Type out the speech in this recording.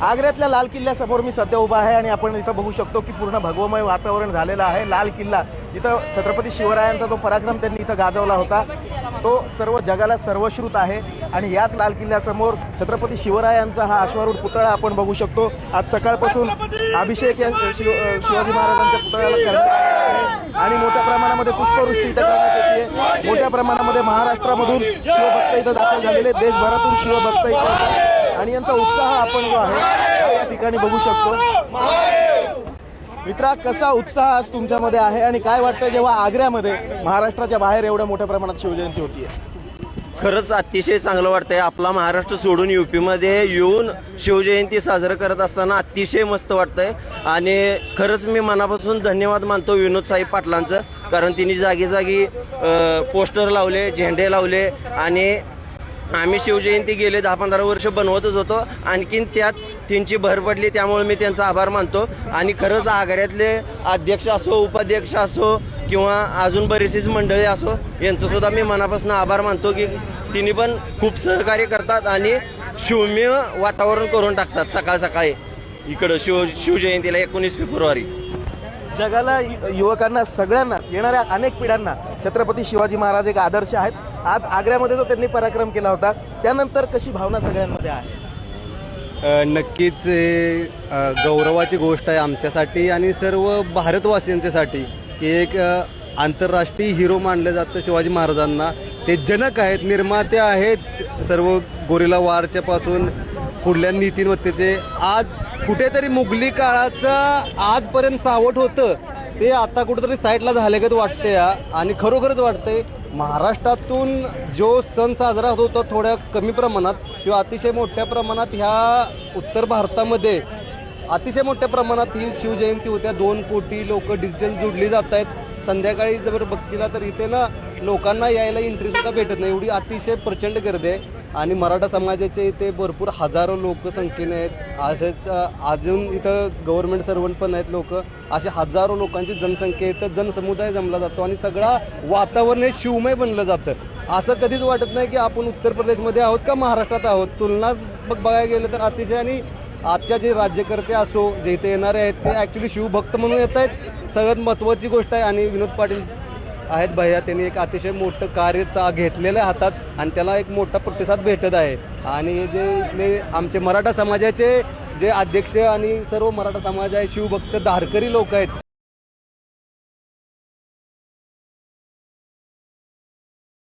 आग्र्यातल्या लाल किल्ल्यासमोर मी सध्या उभा आहे आणि आपण इथं बघू शकतो की पूर्ण भगवमय वातावरण झालेलं आहे. लाल किल्ला. इथं छत्रपती शिवरायांचा जो पराक्रम त्यांनी इथं गाजवला होता तो सर्व जगाला सर्वश्रुत आहे. आणि याच लाल किल्ल्यासमोर छत्रपती शिवरायांचा हा अश्वारूढ पुतळा आपण बघू शकतो. आज सकाळपासून अभिषेक या शिव शिवाजी महाराजांच्या पुतळ्याला करण्यात आहे. आणि मोठ्या प्रमाणामध्ये पुष्पवृष्टी इथं करण्यात येते. मोठ्या प्रमाणामध्ये महाराष्ट्रामधून शिवभक्त इथं दाखल झालेले देशभरातून शिवभक्त इथं आणि यांचा उत्साह आपण जो आहे या ठिकाणी बघू शकतो. मित्रा कसा उत्साह आज तुमच्यामध्ये आहे आणि काय वाटतं जेव्हा आग्र्यामध्ये महाराष्ट्राच्या बाहेर एवढ्या मोठ्या प्रमाणात शिवजयंती होती खरंच अतिशय चांगलं वाटतंय. आपला महाराष्ट्र सोडून युपीमध्ये येऊन शिवजयंती साजरं करत असताना अतिशय मस्त वाटतंय. आणि खरंच मी मनापासून धन्यवाद मानतो विनोद साहेब पाटलांचं कारण तिने जागी जागी पोस्टर लावले झेंडे लावले आणि आम्ही शिवजयंती गेले दहा पंधरा वर्ष बनवतच होतो. आणखीन त्यात त्यांची भर पडली त्यामुळे मी त्यांचा आभार मानतो. आणि खरंच आघाड्यातले अध्यक्ष असो उपाध्यक्ष असो किंवा अजून बरीचशीच मंडळी असो यांचं सुद्धा मी मनापासून आभार मानतो की तिने पण खूप सहकार्य करतात आणि शिवमेव वातावरण करून टाकतात सकाळ सकाळी. इकडं शिव शिवजयंतीला एकोणीस फेब्रुवारी. जगाला यु- युवकांना सगळ्यांनाच येणाऱ्या अनेक पिढ्यांना छत्रपती शिवाजी महाराज एक आदर्श आहेत. आज आग्र्यामध्ये जो त्यांनी पराक्रम केला होता त्यानंतर कशी भावना सगळ्यांमध्ये आहे? नक्कीच गौरवाची गोष्ट आहे आमच्यासाठी आणि सर्व भारतवासियांच्यासाठी की एक आंतरराष्ट्रीय हिरो मानलं जातं शिवाजी महाराजांना. ते जनक आहेत निर्माते आहेत सर्व गोरिला वारच्या पासून पुढल्या नीतिमत्तेचे आज कुठेतरी मुघली काळाचं आजपर्यंत सावट होतं. ते आता कुठेतरी साईडला झाल्यागत वाटते आणि खरोखरच वाटतंय महाराष्ट्रातून जो सण साजरा होत होता थोड्या कमी प्रमाणात किंवा अतिशय मोठ्या प्रमाणात ह्या उत्तर भारतामध्ये अतिशय मोठ्या प्रमाणात ही शिवजयंती होत्या. दोन कोटी लोक डिजिटल जोडली जात आहेत संध्याकाळी जर बघशीला तर इथे ना लोकांना यायला एंट्री सुद्धा भेटत नाही. एवढी अतिशय प्रचंड गर्दी आहे. आणि मराठा समाजाचे इथे भरपूर हजारो लोकसंख्येने आहेत. असेच अजून इथं गव्हर्नमेंट सर्वंट पण आहेत लोक. असे हजारो लोकांची जनसंख्या इथं जनसमुदाय जमला जातो आणि सगळा वातावरण हे शिवमय बनलं जातं. असं कधीच वाटत नाही की आपण उत्तर प्रदेशमध्ये आहोत का महाराष्ट्रात आहोत. तुलना बघायला गेलं तर अतिशय आणि आजच्या जे राज्यकर्ते असो जे इथे येणारे आहेत ते ॲक्च्युली शिवभक्त म्हणून येत आहेत. सगळ्यात महत्त्वाची गोष्ट आहे आणि विनोद पाटील आहेत भैया. त्यांनी एक अतिशय मोठं कार्य चा घेतलेलं आहे हातात आणि त्याला एक मोठा प्रतिसाद भेटत आहे. आणि जे इथले आमचे मराठा समाजाचे जे अध्यक्ष आणि सर्व मराठा समाज आहे शिवभक्त धारकरी लोक आहेत